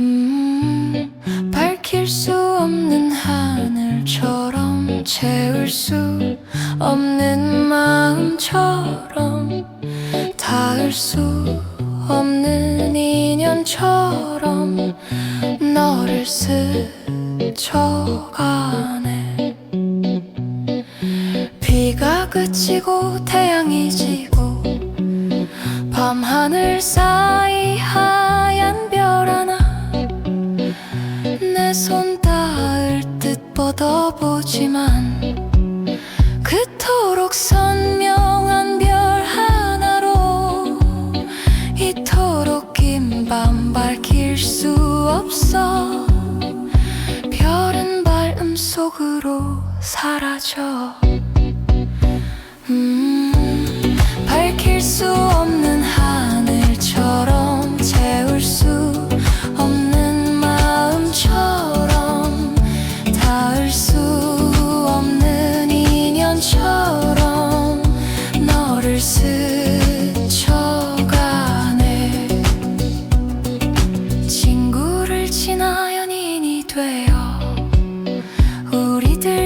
음, 밝힐 수 없는 하늘처럼 채울 수 없는 마음처럼 닿을 수 없는 인연처럼 너를 스쳐가네. 비가 그치고 태양이 지고 내손 닿을 듯 뻗어보지만 그토록 선명한 별 하나로 이토록 긴 밤 밝힐 수 없어 별은 밝음 속으로 사라져. 음, 밝힐 수 없는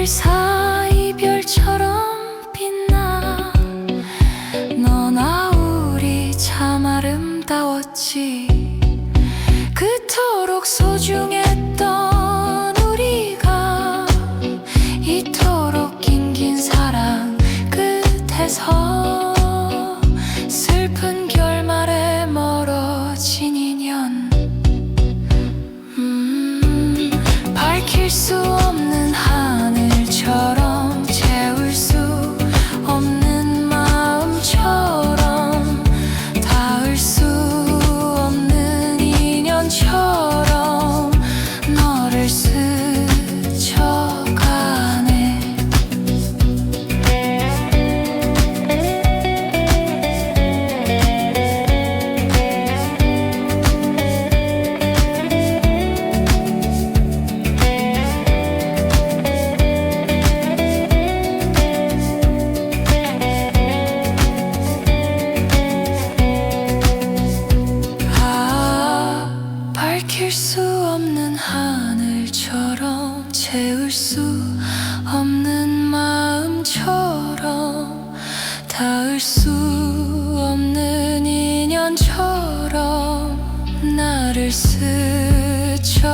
우리들 사이 별처럼 빛나. 너나 우리 참 아름다웠지. 그토록 소중했던 우리가 이토록 긴긴 사랑 끝에서 슬픈 결말에 멀어진 인연. 음, 밝힐 수 없는 하 밝힐 수 없는 하늘처럼 채울 수 없는 마음처럼 닿을 수 없는 인연처럼 나를 스쳐